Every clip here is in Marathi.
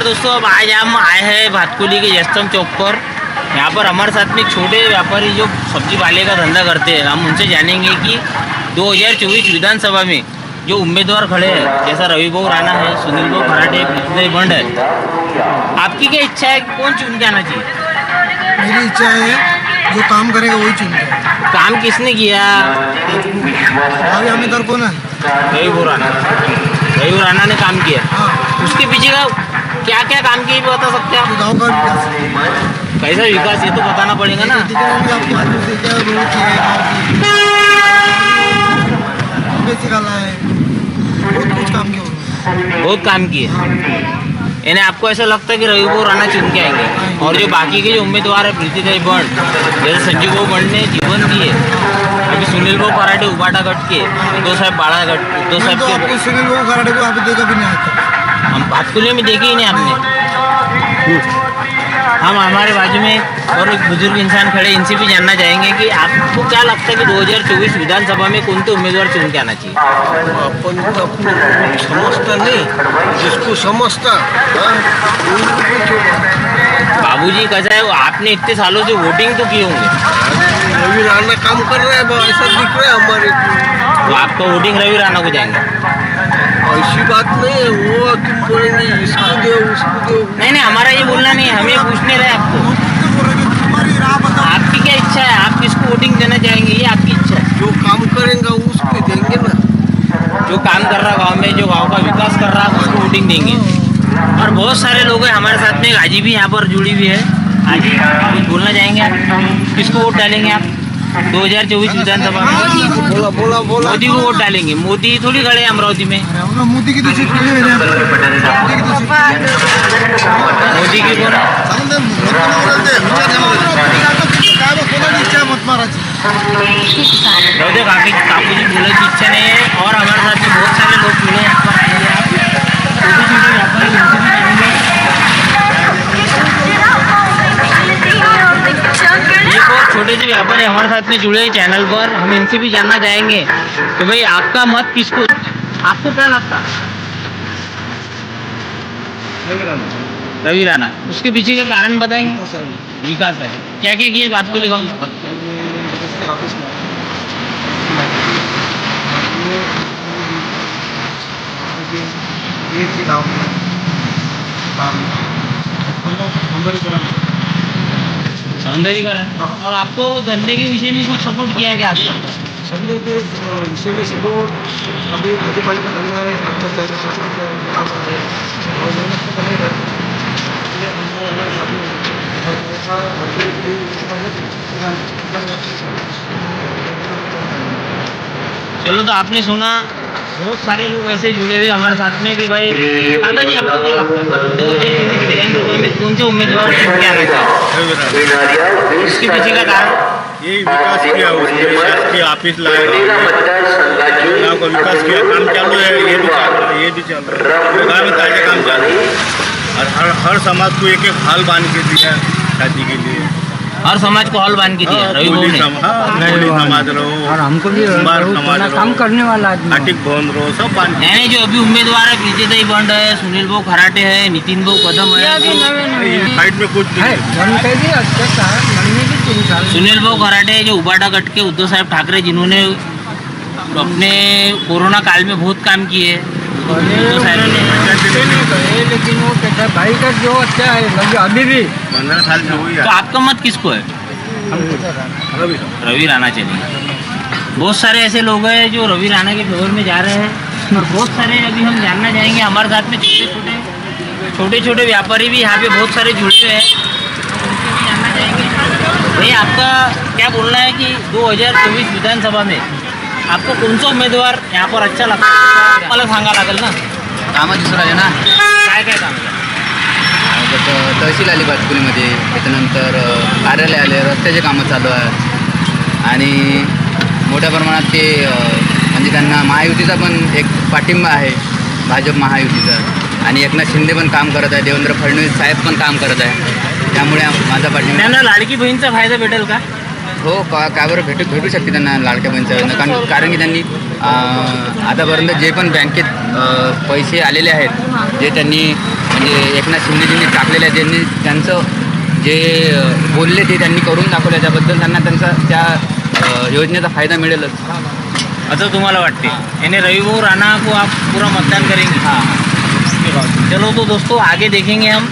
और दोस्तों अब आज हम आए हैं भातकुली के जस्तम चौक पर। यहाँ पर हमारे साथ में छोटे व्यापारी जो सब्ज़ी वाले का धंधा करते हैं। हम उनसे जानेंगे कि 2024 विधानसभा में जो उम्मीदवार खड़े हैं जैसा रवि भाऊ राणा है सुनील भाऊ फराटे पृथ्वी बंड है। आपकी क्या इच्छा है? कौन चुन के आना चाहिए? मेरी इच्छा है जो काम करेगा वही चुनेगा काम किसने किया? अभी हमें इधर कौन है? रवि भाऊ राणा। रवि राणा ने काम किया। हाँ। उसके पीछे का क्या क्या काम भी बता सकते हैं गाँव का विकास आप कैसा विकास ये तो बताना पड़ेगा ना। की की बहुत काम किए। यानी आपको ऐसा लगता है कि रवि भाऊ राणा चुन के आएँगे? और जो बाकी के जो उम्मीदवार है प्रीतिदेवी बंड जैसे संजीव भाऊ बंड ने जीवन दिए अभी सुनील भाऊ पराठे उबाटा गट के उद्धव साहब बाड़ा गट उद्धव साहब तो के सुनील बाबू खराडे को अभी देखा भी नहीं आज तक हम भातकुले में देखे ही नहीं आपने हम हमारे बाजू में और एक बुज़ुर्ग इंसान खड़े इनसे भी जानना चाहेंगे कि आपको क्या लगता है कि 2024 विधानसभा में कौन से उम्मीदवार चुन के आना चाहिए? अपन तो अपने समझता नहीं जिसको समझता हाँ, तो बाबूजी कैसा है वो? आपने इतने सालों से वोटिंग तो किए होंगे। रवि राणा काम कर रहा है ऐसा दिख रहा है हमारे तो आपका वोटिंग रवि राणा को जाएँगे। ऐसी नहीं वो तुम इसको दो उसको दो। नहीं नहीं हमारा ये बोलना नहीं है हम पूछने रहे आपको। आपकी क्या इच्छा है? आप किसको वोटिंग देना चाहेंगे ये आपकी इच्छा है। जो काम करेंगे उसको देंगे ना। जो काम कर रहा गाँव में जो गाँव का विकास कर रहा है उसको वोटिंग देंगे। और बहुत सारे लोग हैं हमारे साथ में एक आजी भी यहाँ पर जुड़ी हुई है। आजी कुछ बोलना चाहेंगे आप किसको वोट डालेंगे आप? 2024 विधानसभा में। बोला बोला बोला। मोदी को वोट डालेंगे। मोदी थोड़ी खड़े हैं अमरावती में। मोदी की तो सीट है। मोदी की तो सीट मोदी की कौन? सांगते मत मारायचे काय बा कोणाची इच्छा आहे मत मारायची रौदे काकी जी इच्छा नहीं है और हमारे साथ बहुत सारे लोग मिले यहाँ पर छोटे छोटे व्यापारी छोटे से व्यापारी हमारे साथ में जुड़े हैं चैनल पर हम इनसे भी जानना चाहेंगे कि भाई आपका मत किसको आपको क्या लगता रवि राणा उसके पीछे के कारण बताएँगे विकास है क्या क्या किए बात को सौंदर्यीकरण और आपको धंधे के विषय में कुछ सपोर्ट किया है क्या? आपको सगळे ते विषय में सपोर्ट अभी भाजीपाला का धंदा है अच्छा चल रहा है हैं और मेहनत तो कर रहे हैं चलो तो आपने सुना बहुत सारे लोग ऐसे जुड़े हुए हमारे साथ में कि भाई दादा जी क्या में कौन से उम्मीदवार चुन के आना इसके पीछे का कारण? यही विकास किया उसने शासकीय ऑफ़िस लाए गाँव का विकास किया काम चालू है ये भी चालू है ये भी चालू है। गाँव में ताजे काम चालू है। और हर हर समाज को एक एक हाल बाँध के दिया शादी के लिए। हर समाज को हॉल बांध के दिया रवि भाऊ कोली ने। सम- कोली समाज रहो और हमको भी काम करने वाला आदमी भवन रहो सब बांध के यानी जो अभी उम्मीदवार है प्रीतिदाई बंड है सुनील भाऊ खराटे है नितिन भाऊ कदम है। साइड में कुछ है नहीं। बनते भी अच्छे साहब बनने भी तीन साल। सुनील भाऊ खराटे जो उबाटा गट के उद्धव साहब ठाकरे जिन्होंने अपने कोरोना काल में बहुत काम किए लेकिन वो कहता है भाई का जो अच्छा है अभी भी पंद्रह साल तो आपका मत किसको है? रवि राणा चलेंगे बहुत सारे ऐसे लोग हैं जो रवि राणा के फेवर में जा रहे हैं और बहुत सारे अभी हम जानना चाहेंगे, हमारे साथ में छोटे छोटे छोटे छोटे व्यापारी भी यहाँ पे बहुत सारे जुड़े हुए हैं। उनसे भी जानना चाहेंगे, भाई आपका क्या बोलना है कि 2024 विधानसभा में आपको कौन सा उमेदवार यहाँ पर अच्छा लगता है? मला सांगा लागेल ना? कामं दिसून राहिले ना? काय काय काम? आहे? तहसील आली भातकुलीमध्ये त्याच्यानंतर अ, कार्यालय आले रस्त्याचे कामं चालू आहे. आणि मोठ्या प्रमाणात ते अ, म्हणजे त्यांना महायुतीचा पण एक पाठिंबा आहे. भाजप महायुतीचा. आणि एकनाथ शिंदे पण काम करत आहे. देवेंद्र फडणवीस साहेब पण काम करत आहे. त्यामुळे माझा पाठिंबा त्यांना लाडकी बहीणचा फायदा भेटेल का? हो का का बरं भेटू भेटू शकते त्यांना लाडक्या बहिणीच्या योजना कारण कारण की त्यांनी आतापर्यंत जे पण बँकेत पैसे आलेले आहेत जे त्यांनी म्हणजे एकनाथ शिंदेजींनी टाकलेलं आहे ज्यांनी त्यांचं जे बोलले ते त्यांनी करून दाखवलं त्याबद्दल त्यांना त्यांचा त्या योजनेचा फायदा मिळेलच. असं तुम्हाला वाटते? यानी रविभाऊ राणा को आप पूरा मतदान करेंगे. हाँ. चलो तो दोस्तों आगे देखेंगे हम.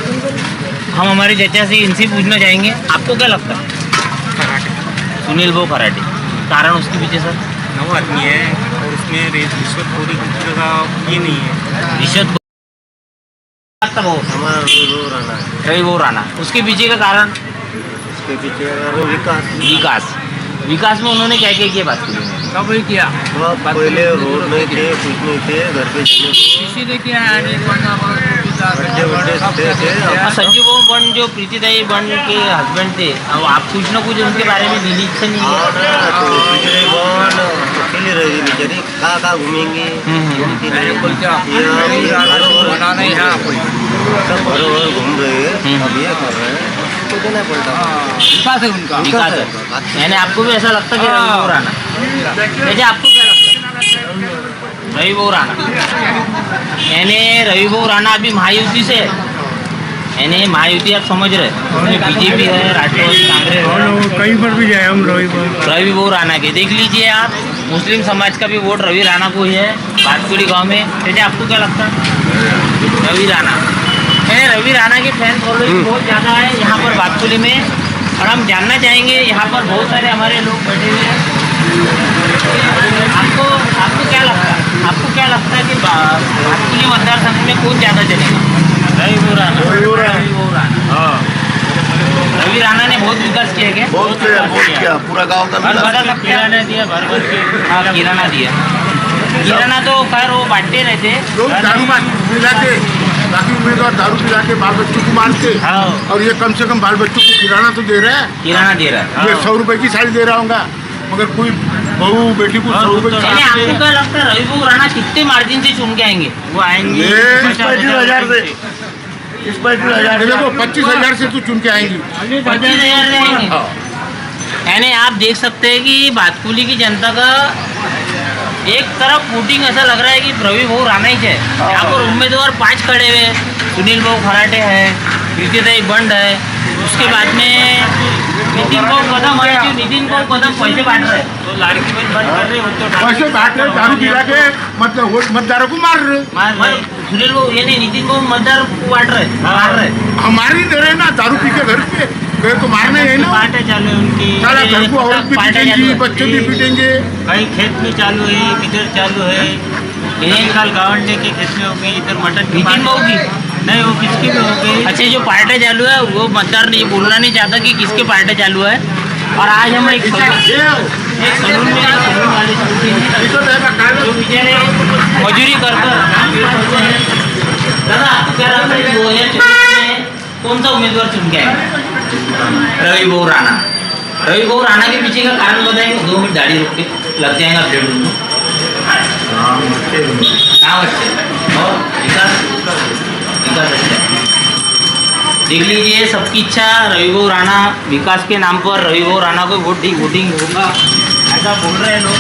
हम हमारे चचा से इनसे पूछना चाहेंगे. आपको क्या लगता है? सुनील भाऊ खराटे कारण उसके पीछे सर? नव आदमी है। और उसमें रिश्वतखोरी की का ये नहीं है। रिश्वत लगता भाऊ हमारा रो रहना है रविभाऊ राणा। उसके पीछे का कारण? उसके पीछे अगर विकास। विकास। विकास में उन्होंने क्या क्या किया बात की कब ही किया। पहले रोड नहीं थे कुछ नहीं थे घर पे किसी ने किया है नहीं थे हाँ, संजीव भाऊ बन जो प्रीतिदाई बन के हस्बैंड थे अब आप कुछ ना कुछ उनके बारे में दिली इच्छा नहीं है। तो पिछले बॉल अकेले रही बेचारी कहाँ कहाँ घूमेंगे हम्म, घूमती नहीं बना नहीं है सब भरोभर घूम रहे हैं हम्म। अब ये कर रहे हैं तो देना पड़ता विकास है उनका। विकास है। है यानी आपको भी ऐसा लगता है कि रवि जैसे आपको क्या लगता है? रवि भाऊ राणा यानी रवि भाऊ राणा अभी महायुति से। यानी महायुति आप समझ रहे हैं। उसमें बीजेपी है राष्ट्रवादी कांग्रेस है। कहीं पर भी जाए हम रवि रवि भाऊ राणा के। देख लीजिए आप मुस्लिम समाज का भी वोट रवि राणा को ही है बातकुड़ी गाँव में। जैसे आपको क्या लगता है? रवि राणा। यानी रवि राणा के फ़ैन फॉलोइंग बहुत ज़्यादा है यहाँ पर बातकुली में। और हम जानना चाहेंगे यहाँ पर बहुत सारे हमारे लोग बैठे हुए हैं। आपको आपको क्या लगता है? बा- बातकुली मतदार संघ में कौन ज़्यादा चलेगा रवि भाऊ राणा. रवि राणा. हाँ. रवि राणा ने बहुत विकास किया क्या? बहुत किया बहुत किया. पूरा गांव का विकास किराना दिया भर भर के. हाँ किराना दिया. किराना तो खैर वो बांटते रहते लोग दारू पिलाते. बाकी उम्मीदवार दारू पिला के बाल बच्चों को मारते. हाँ. और ये कम से कम बाल बच्चों को किराना तो दे रहा है. किराना दे रहा ये है. सौ रुपए की साड़ी दे रहा हूँगा. मगर कोई बहू बेटी को सौ रुपए की यानी साड़ी आपको क्या लगता है रविभू राणा कितने मार्जिन से चुन के आएँगे? वो आएँगे पैंतीस हज़ार से। इस पैंतीस हज़ार देखो पच्चीस हज़ार से तो चुन के आएँगी। पच्चीस हज़ार से आएँगे। यानी आप देख सकते हैं कि बातकुली की जनता का एक तरफ़ वोटिंग ऐसा लग रहा है कि रवि भाऊ राणा ही है यहाँ पर उम्मीदवार पाँच खड़े हुए सुनील भाऊ खराटे है प्रीतिदाई बंड है। उसके बाद में नितिन भाऊ कदम है जो नितिन भाऊ कदम पैसे बांट रहे हैं। तो लाड़की बहन बंद कर रहे हो तो पैसे बांट रहे दारू पिला के मतलब वोट मतदारों को मार रहे। मार रहे सुनील नहीं नितिन भाऊ मतदार को बांट रहे मार रहे हमारी दे रहे ना दारू पी के घर पे। गए तो मारना ही है ना। पार्टे चालू है उनकी। सारा घर को औरत भी पीटेंगी बच्चे भी पीटेंगे। कहीं खेत में चालू है किधर चालू है। एक साल गावंडे के खेत में हो गई इधर मटन नितिन की? नहीं वो किसकी भी हो गई? अच्छा जो पार्टे चालू है वो मतदार नहीं बोलना नहीं चाहता कि किसके पार्टे चालू है। और आज हम एक मजूरी कर कर। दादा क्या लगता कि दो हज़ार चौबीस में कौन सा उम्मीदवार चुन के रवि भाऊ राणा। रवि भाऊ राणा के पीछे का कारण बताएँगे दो मिनट दाढ़ी रोक के लग जाएगा प्लेट उनको और विकास? विकास अच्छा। देख लीजिए, सबकी इच्छा रविभो राणा विकास के नाम पर। रविभो राणा को वोट वोटिंग होगा। ऐसा बोल रहे हैं लोग।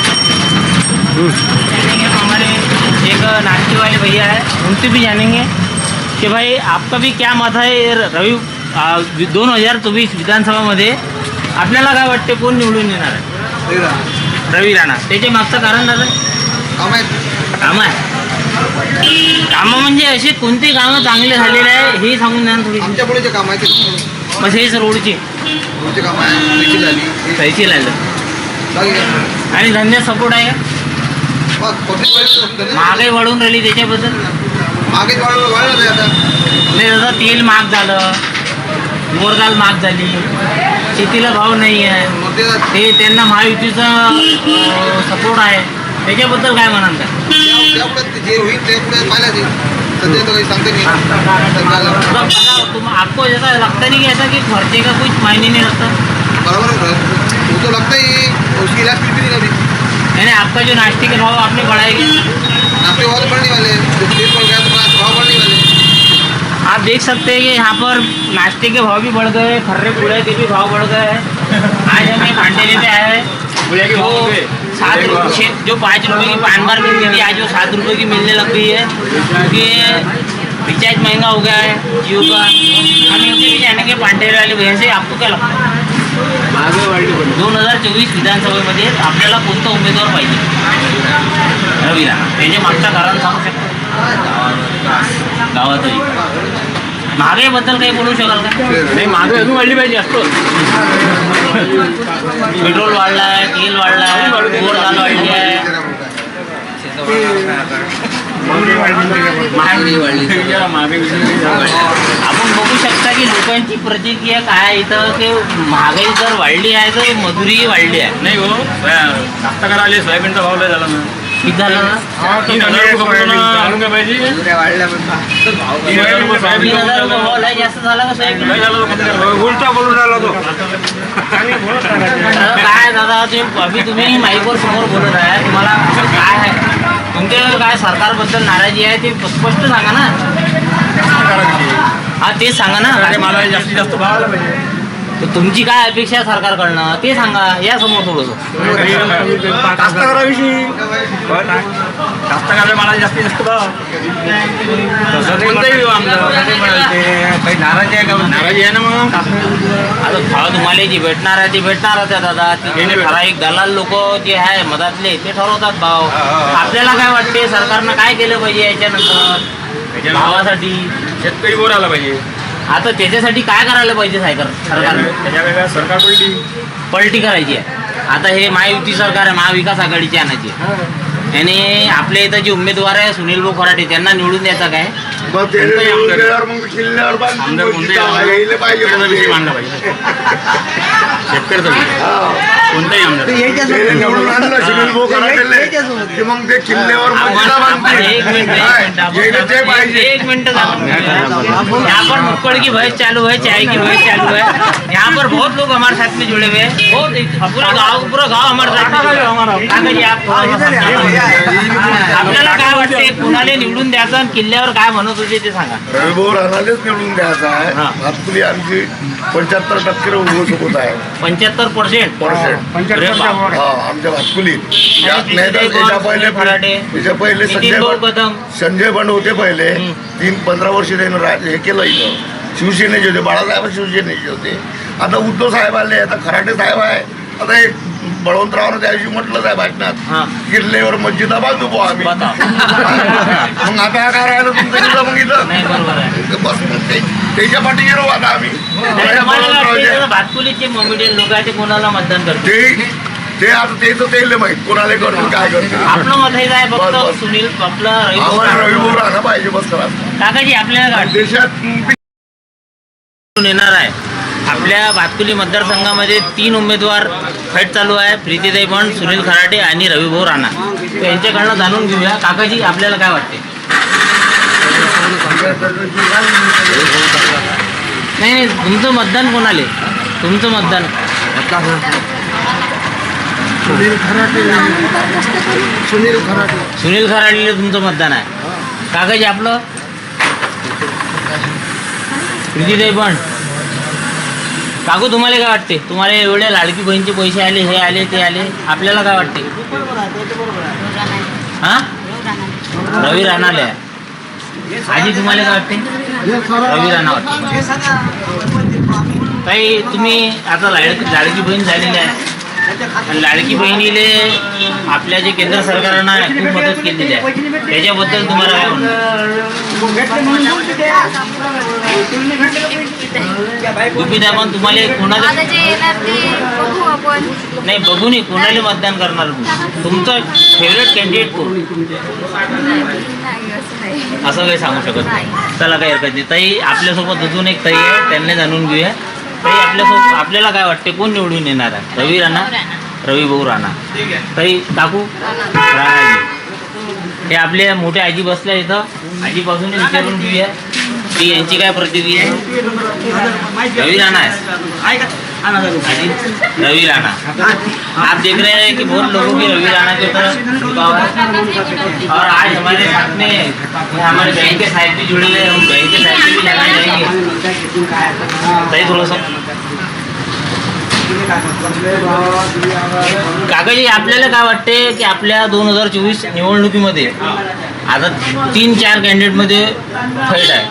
जानेंगे हम हमारे एक नाश्ते वाले भैया है उनसे भी जानेंगे की भाई आपका भी क्या मत आहे रवी दोन हजार चोवीस विधानसभामध्ये? आपल्याला काय वाटते कोण निवडून येणार आहे? रवी राणा. त्याच्या मागचं कारण दादा? कामं आहे कामं म्हणजे असे कोणते कामं चांगले झालेले आहे हे सांगून द्या ना थोडी. आमच्या पुढे जे काम आहे ते बस हेच रोडचे. पुढचे काम आहे झाली. लागले? आणि धंद्यात सपोर्ट आहे. महागाई वाढून राहिली त्याच्याबद्दल. मागे वाढ- वाढलं नाही आता. म्हणजे जसं तेल महाग झालं मोरदाल महाग झाली शेतीला भाव नाही आहे. ते त्यांना महायुतीचा सपोर्ट आहे. त्याच्याबद्दल काय म्हणाल? का जे होईल ते काही सांगते नाही. आपको ऐसा लगता नहीं कि ऐसा कि खर्चे का कुछ मायने नहीं रखता. लगता ही उसकी इलाज फिर भी नहीं अभी यानी आपका जो नाश्ते के भाव आपने बढ़ाएँगे नाश्ते भाव तो बढ़ने वाले हैं तेल बढ़ गया तो भाव बढ़ने वाले आप देख सकते हैं कि यहाँ पर नाश्ते के भाव भी बढ़ गए खर्रे पुड़े के भी भाव बढ़ गए हैं। आज हमें अंडे लेते आए हैं। जो सात रुपये जो पाँच रुपए की पान बार मिलती थी आज वो सात रुपए की मिलने लग गई है। क्योंकि रिचार्ज महँगा हो गया है जियो का। हम इनके भी जानेंगे पांडेर वाले भैया से आपको क्या लगता है? दोन हजार चोवीस विधानसभेमध्ये आपल्याला कोणता उमेदवार पाहिजे? रवी राणा त्याचे मागचं कारण सांगू शकतो? गावातही. महागाईबद्दल काही बोलू शकाल का? नाही महागाई अजून वाढली पाहिजे असतो. पेट्रोल वाढला आहे तेल वाढला आहे. गोड दाल वाढली. आहे महागडी वाढली. आपण बघू शकता की लोकांची प्रतिक्रिया काय आहे इथं. की महागाई जर वाढली आहे तर मजुरी वाढली आहे. नाही हो कास्तकार आले सोयाबीनचा भाव लय झाला ना. किती झालं? ना. तीन हजार रुपये पाहिजे. तीन हजार रुपये भाव लय जास्त झाला का सोयाबीन? लय झालं तो कपडे. उलटा बोलून राहिला तो. तर काय दादा तुम्ही अभि तुम्ही माईकवर समोर बोलत आहे. तुम्हाला काय आहे? तुमच्या काय सरकारबद्दल नाराजी आहे ते स्पष्ट सांगा ना. हा तेच सांगा ना. मला जास्तीत जास्त भाव आला पाहिजे. तर तुमची काय अपेक्षा आहे सरकारकडनं? ते सांगा या समोर थोडंसं. कास्तकाराविषयी. कास्तकार मला जास्तीत जास्त भाव. कोणताही आमदार काही नाराजी आहे का नाराजी आहे ना मग. आता भाव तुम्हाला जी भेटणार आहे ती भेटणारच आहे दादा. हे नाही ते ठराविक दलाल लोक जे आहे मधातले ते ठरवतात भाव. आपल्याला काय वाटते सरकारनं काय केलं पाहिजे याच्यानंतर? भावासाठी. शेतकरी वर आला पाहिजे. आता त्याच्यासाठी काय करायला पाहिजे सायकर वेगळ्या सरकार पडली पलटी करायची आहे. आता हे महायुती सरकार आहे महाविकास आघाडीची आणायची आणि आपल्या इथं जे उमेदवार आहे सुनील भाऊ खराटे त्यांना निवडून द्यायचा काय? मग ते कोणताही आमदार. गेल्यावर मग किल्ल्यावर बांधून आमदार कोणताही जिथं आमदार. यायला पाहिजे शेतकऱ्याचा मग. विषय ते. मांडला पाहिजे. शेतकऱ्याचा विषय कोणताही आमदार. ते निवडून आणलं सुनील भाऊ कराटेले की मग ते किल्ल्यावर मग आपण जिथं आपण बांधतील. एक मिनिट काय? एक मिनिट जे ते आपण- पाहिजे. एक मिनट यहाँ पर मुक्कड़ की भैंस चालू है चाय की भैंस चालू है यहाँ पर बहुत लोग हमारे साथ में जुड़े हुए हैं. बहुत पूरा गांव पूरा गांव हमारे साथ में जुड़ा है. आप आपल्याला काय वाटते कुणाला निवडून द्यायचं आणि किल्ल्यावर काय म्हणत होते ते सांगा. रविभाऊ राणालेच निवडून द्यायचा आहे. हा. भातकुली आमची पंच्याहत्तर टक्के उभं आहे. पंच्याहत्तर पर्सेंट पर्सेंट. हा आमच्या भातकुली या- आणि नाही तर तिथे त्याच्या कोण? पहिले फराटे. त्याच्या पहिले नितीन संजय भाऊ बंड कदम संजय बंड होते पहिले. हम्म. तीन पंधरा वर्ष त्यानं राज हे केलं इथं. शिवसेनेचे होते बाळासाहेब शिवसेनेचे होते. आता उद्धव साहेब आले आता खराटे साहेब आहे. आता एक बळवंतरावनं त्या दिवशी म्हटलं आहे हा. भाषणात किल्लेवर मस्जिदा बांधू बुवा आम्ही. मग आता काय राहिलं तुमचं तिथं मग इथं बस मग ते- त्याच्या पाठी गेलो आता आम्ही काय भातकुलीचे मोमेडियन लोक आहे ते कोणाला मतदान करते ते ते आता ते तर तेल माहीत कोणाला करतील काय करतील आपलं मत आहे बस, फक्त. सुनील आपलं रवी राणा. रविभाऊ राहणं पाहिजे बस करा काकाजी आपल्याला काय? देशात येणार आहे आपल्या भातकुली मतदारसंघामध्ये तीन उमेदवार फाईट चालू आहे. प्रीतीताई बंड सुनील खराटे आणि रविभाऊ राणा. यांच्याकडनं जाणून घेऊया. काकाजी आपल्याला काय वाटते नाही नाही तुमचं मतदान कोणाले? तुमचं मतदान. सुनील खराटे. सुनील खराटे. सुनील खराडेला तुमचं मतदान आहे. काकाजी आपलं? प्रीतीताई बंड काकू तुम्हाला काय वाटते? तुम्हाला एवढ्या लाडकी बहिणीचे पैसे आले हे आले ते आले आपल्याला काय वाटते? हा? रवी राणाले. आजी तुम्हाला काय वाटते? रवी राणा वाटते. काही तुम्ही आता लाड लाडकी बहीण झालेली आहे. लाडकी बहिणीले आपल्या जे केंद्र सरकारनं खूप मदत केलेली आहे. त्याच्याबद्दल तुम्हाला काय म्हणणं? पण तुम्हाला कोणाला नाही बघू नाही कोणाला मतदान करणार तुमचं फेवरेट कॅन्डिडेट कोण? असं काही सांगू शकत नाही. चला काही हरकत नाही. ताई आपल्यासोबत अजून एक ताई आहे त्यांना जाणून घेऊया. ताई आपल्यासोबत आपल्याला काय वाटते कोण निवडून येणार आहे? रवी राणा? रवी भाऊ राणा. ताई काकू? राणाजी हे आपल्या मोठ्या आजी बसल्या इथं आजीपासून विचारून घेऊया. की यांची काय प्रतिक्रिया आहे? रवी राणा है आजी, रवि राणा. आप देख रहे हैं कि बहुत लोगों की रवि राणा के तरफ और आज हमारे साथ में हमारे बैंक के साइड भी जुड़े हुए हैं। हम बैंक के साइड भी जानना चाहेंगे सही थोड़ा सा काकाजी आपल्याला काय वाटते की आपल्या दोन हजार चोवीस निवडणुकीमध्ये आता तीन चार कॅन्डिडेटमध्ये फैट आहे.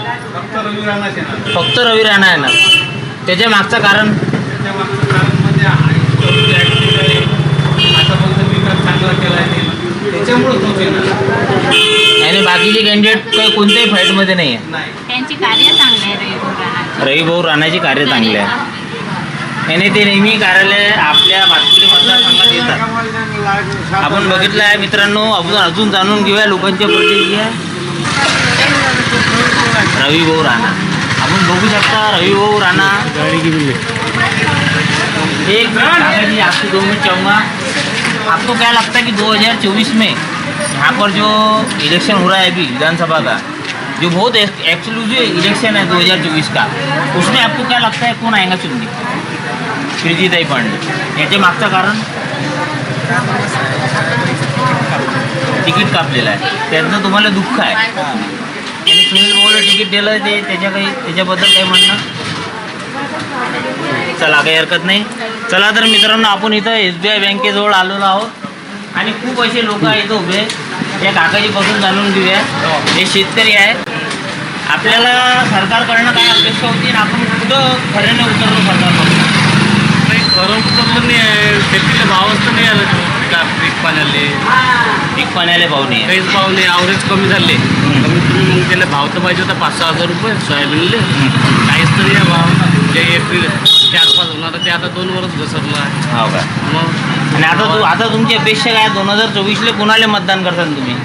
फक्त रवी राणा येणार त्याच्या मागचं कारण? आणि बाकीचे कॅन्डिडेट काही कोणत्याही फाईटमध्ये नाही आहे. त्यांची कार्य चांगले आहे रविभाऊ राणाची. कार्य चांगले आहे. ते नेहमी कार्यालय आपल्या भातकुली मतदारसंघात येतात. आपण बघितलं आहे मित्रांनो आपण अजून जाणून घेऊया लोकांच्या प्रतिक्रिया रविभाऊ राणा. आपण बघू शकता रविभाऊ राणा. एक मिनट आपकी दो मिनट चाहूँगा। आपको क्या लगता है कि 2024 में यहाँ पर जो इलेक्शन हो रहा है अभी विधानसभा का जो बहुत एक्सक्लूसिव इलेक्शन है 2024 का उसमें आपको क्या लगता है कौन आएगा चुन के प्रीतीताई पांडे। याचे मागचं कारण? तिकीट कापलेलं आहे. त्याचं तुम्हाला दुःख आहे. सुनील भाऊला तिकीट दिलं ते त्याच्या काही त्याच्याबद्दल काही म्हणणं? चला काही हरकत नाही. चला तर मित्रांनो आपण इथं एस बी आय बँकेजवळ आलेलो आहोत. आणि खूप असे लोक आहेत इथं उभे या काकाजीपासून जाणून घेऊया. हे शेतकरी आहे आपल्याला सरकारकडनं काय अपेक्षा होती आणि आपण कुठं खऱ्याने उतरलो सरकारकडून नाही खरं कुठं नाही आहे शेतीला भावच तर नाही आलं पीक पाण्याले? पीक पाण्याला भाव नाही. काहीच भाव नाही ॲव्हरेज कमी झाले. कमी मग त्याला भाव तर पाहिजे होता पाच सहा हजार रुपये सोयाबीनले. काहीच तरी भाव जे एप्रिल. होणार ते आता दोन वर्ष घसरलं आहे. हो का? मग आणि आता तू आता तुमची अपेक्षा काय? दोन हजार चोवीसला कोणाला मतदान करताल तुम्ही?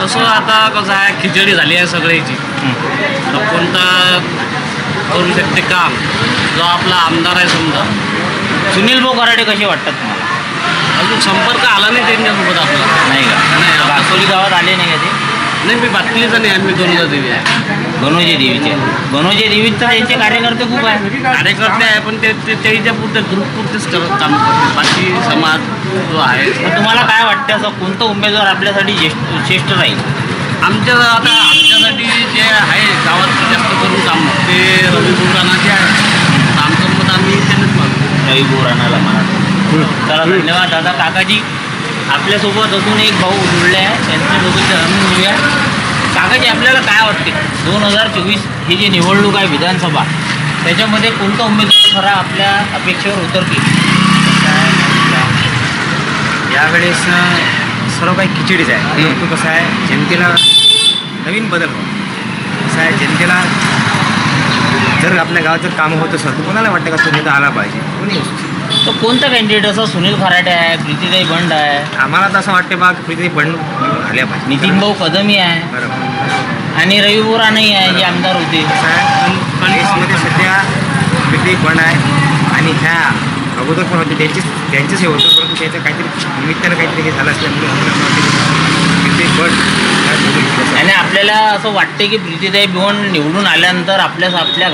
तसं आता कसं आहे खिचडी झाली आहे सगळ्याची. तर कोणता करू शकते काम? जो आपला आमदार आहे समजा. सुनील भाऊ कराडे कसे वाटतात तुम्हाला? अजून संपर्क आला नाही त्यांच्यासोबत आपला. नाही का? नाही, आता- गावात आले नाही का ते? नाही मी बातमीचा नाही आम्ही दोन हजार देवी आहे. गणोजे देवीचे. गणोजे देवीत तर त्यांचे कार्यकर्ते खूप आहे कार्यकर्ते आहे पण ते ते त्याच्या पुरते ग्रुप पुरतेच करत काम करते. बाकी समाज जो आहे मग तुम्हाला काय वाटतं असं? कोणतं उमेदवार आपल्यासाठी ज्येष्ठ श्रेष्ठ राहील? आमच्या आता आमच्यासाठी जे आहे गावात जास्त करून काम ते रवी बुलढाणा जे आहे आमचं मत आम्ही त्यांनाच मागतो. रवी बोराणाला म्हणा चला धन्यवाद. दादा काकाजी? आपल्यासोबत अजून एक भाऊ जुळले आहे त्यांच्यासोबत जाणून घेऊया काकाजी आपल्याला काय वाटते दोन हजार चोवीस ही जी निवडणूक आहे विधानसभा त्याच्यामध्ये कोणता उमेदवार खरा आपल्या अपेक्षेवर उतरतील यावेळेस सर्व काही खिचडीच आहे. परंतु कसं आहे जनतेला नवीन बदल हवा कसं आहे जनतेला जर आपल्या गावात जर कामं होत असेल तर कोणाला वाटतं का तो नेता आला पाहिजे? कोणी असू. तो कोणता कॅन्डिडेट असं सुनील खराटे आहे प्रीतीताई बंड आहे. आम्हाला तर असं वाटतं बा प्रीती पण आल्या पाहिजे. नितीन भाऊ कदमी आहे. बरोबर. आणि रवी बोराणही आहे जे आमदार होते. कसं आहे? सध्या प्रीती पण आहे. आणि ह्या अगोदर पण होते त्यांचीच त्यांचंच हे होतं परंतु त्याचं काहीतरी निमित्तानं काहीतरी हे झालं असल्यामुळे आम्हाला वाटतं की प्रीती ह्या दोघी आणि आपल्याला असं वाटते की प्रीतीताई भिवंड निवडून आल्यानंतर आपल्या आपल्या